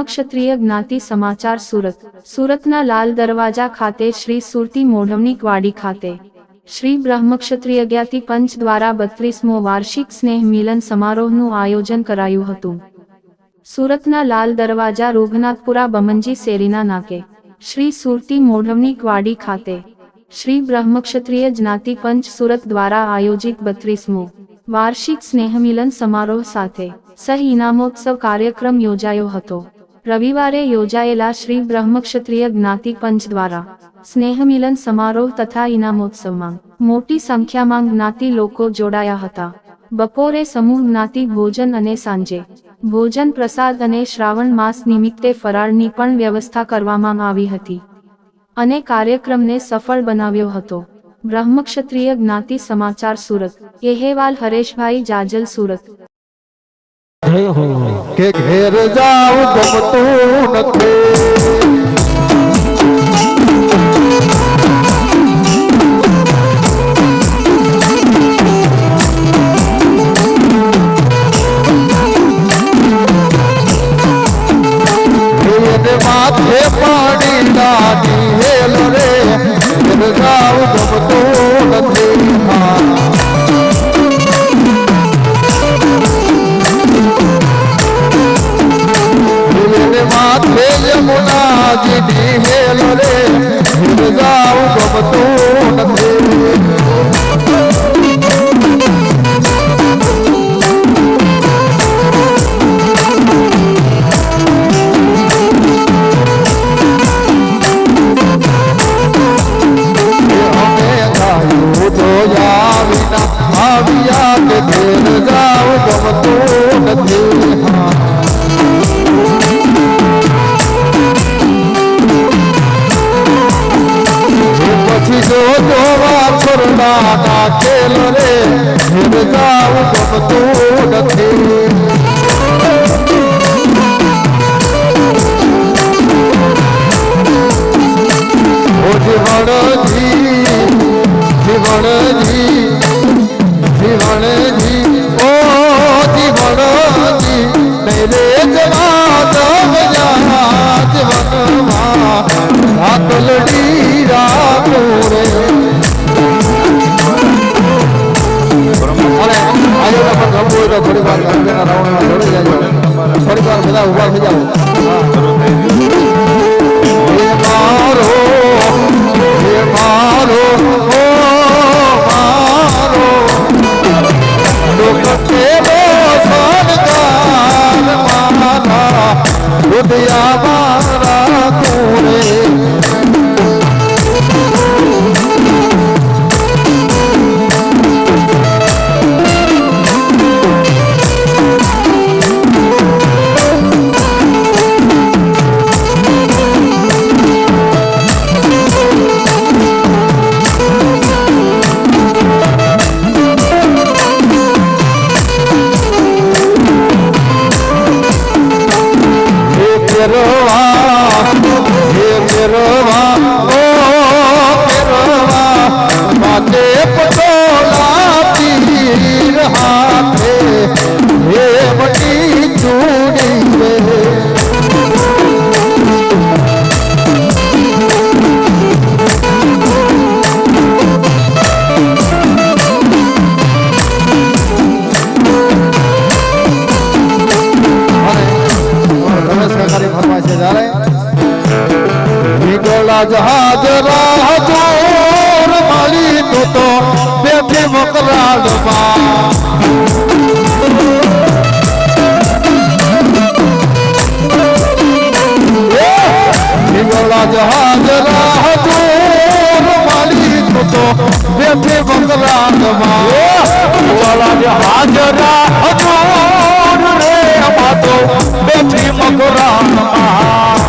બ્રહ્મક્ષત્રિય જ્ઞાતિ સમાચાર સુરત. સુરતના લાલ દરવાજા ખાતે શ્રી સુરતી મોઢવની કવાડી ખાતે. શ્રી બ્રહ્મક્ષત્રિય જ્ઞાતિ પંચ દ્વારા બત્રીસમો વાર્ષિક સ્નેહ મિલન સમારોહનું આયોજન કરાયું હતું. સુરતના લાલ દરવાજા રોગનાથપુરા બમનજી શેરીના નાકે. શ્રી સુરતી મોઢવની વાડી ખાતે. શ્રી બ્રહ્મક્ષત્રિય જ્ઞાતિ પંચ સુરત દ્વારા આયોજિત બત્રીસમો વાર્ષિક સ્નેહમિલન સમારોહ સાથે સહ ઇનામોત્સવ કાર્યક્રમ યોજાયો હતો. રવિવારે યોજાયેલા શ્રી બ્રહ્મક્ષત્રિય જ્ઞાતિ પંચ દ્વારા સ્નેહમિલન સમારોહ તથા ઇનામોત્સવમાં મોટી સંખ્યામાં જ્ઞાતિ લોકો જોડાયા હતા. બપોરે સમૂહ જ્ઞાતિ ભોજન અને સાંજે ભોજન પ્રસાદ અને શ્રાવણ માસ નિમિત્તે ફરાળની પણ વ્યવસ્થા કરવામાં આવી હતી અને કાર્યક્રમને સફળ બનાવ્યો હતો. બ્રહ્મક્ષત્રિય જ્ઞાતિ સમાચાર સુરત, એહેવાલ હરેશભાઈ જાજલ સુરત કે ઘેર જાઉં ગમતું નથી. ગમતું નથી. છોરડા નાખેલ રે ઘેર જાવ ગમતું નથી ઓ 五万块钱 બેઠી મોકલાડવા નીકળા જહાજ રાહ જોર તો તો બેઠી મકરાડમાં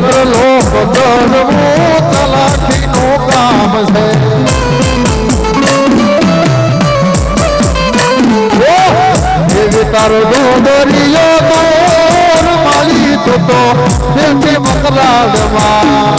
એકાગ્ર લોક કરવો તલાખીનું કામ છે. એવી તારો ડોડરિયો દોર માલી તો તો મકરાડમાં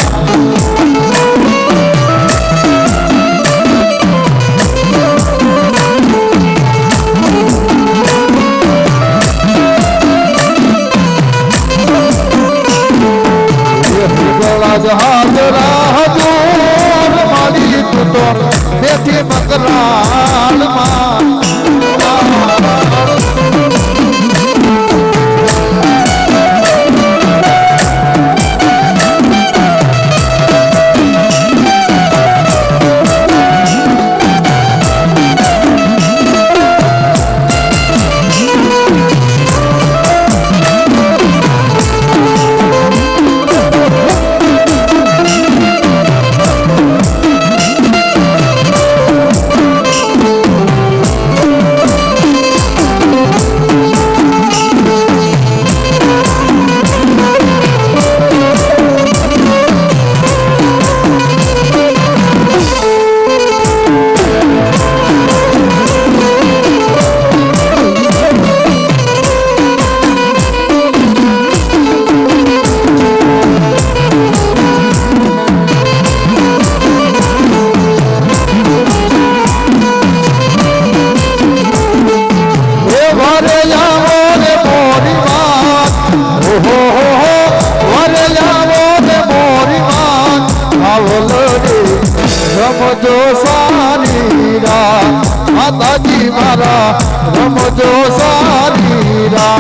મારા રમજો સારી રા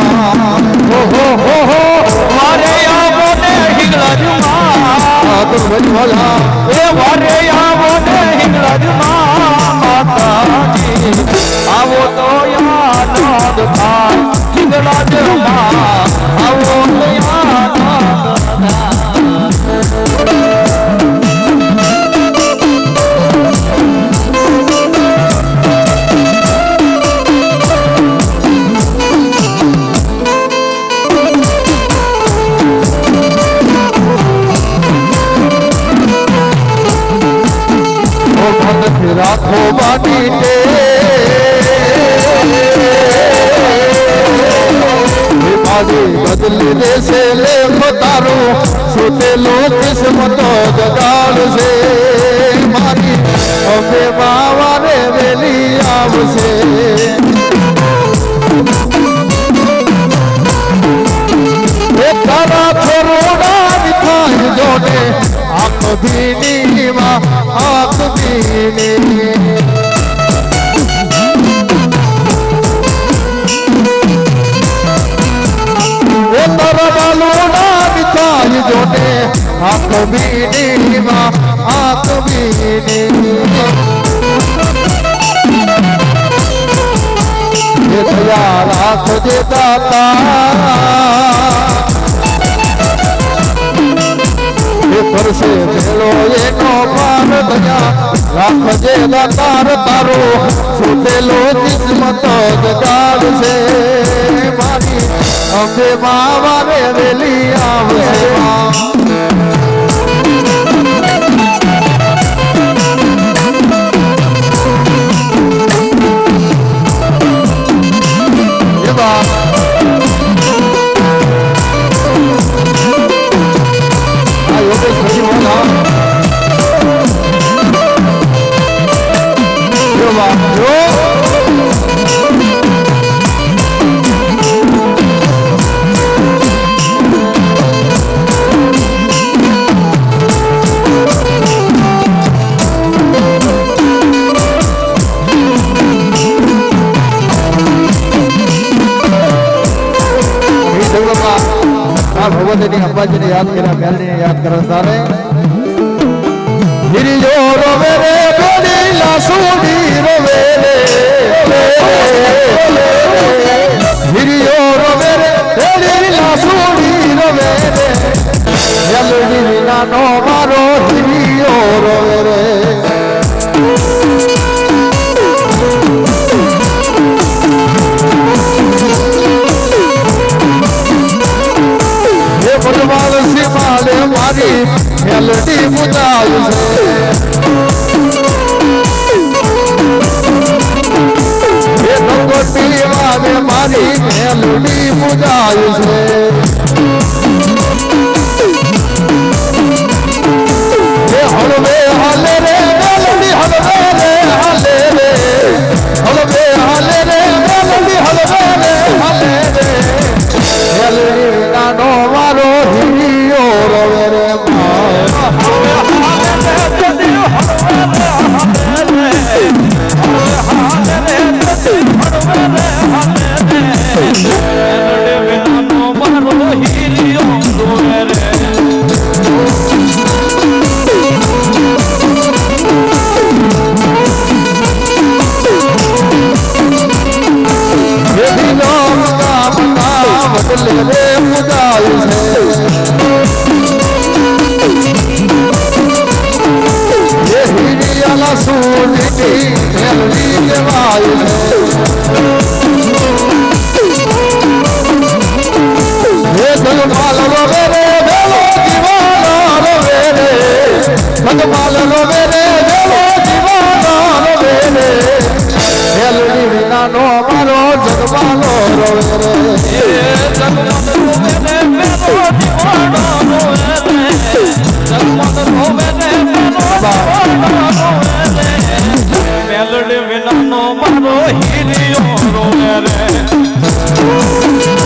ઓહો, હો હો, મારે આવો ને હિંગળાજમાં આતુર ભજવાલા એ મારે આવો ને હિંગળાજમાં. માતાજી, આવો તો યાદ આવો યાદ રાખો બાટી તે. બદલી દેશે લે તારો સુતેલો કિસ્મતો જગાડશે. મારી હવે બાવારે વેલી આવશે. તારા છોરોડા વિખાય જોડે. આખો આંખ બાલોડા વિખાય જોડે આંખ ભીનીમાં આંખ દયા રાખજે દાતા એ જેલો એનો પાર દયા. રાખજે દાતાર તારો. સુતેલો કિસ્મત જગાડશે મારી. અંબે માવારે વેલી અંબાજીને યાદ કર્યા મેલડીને યાદ કરવા તારે ગિરિજો રોવે રે, બોલી, લાસુડી રોવે રે ગિરિજો રોવે રે, બોલી, લાસુડી રોવે રે. મેલડી વિનાનો મારો ગિરિયો રોવે રે. ભગવાન શિવાલે મારી મેલડી મુદાયું છે. હે ભગવતી વાલે મારી મેલડી મુદાયું જગમાલ રોવે રે વેલો જીવાના રોવે રે મેલડી વિનાનો મારો જગવાલો રોવે રે મેલડી વિનાનો મારો હીરિયો રોવે રે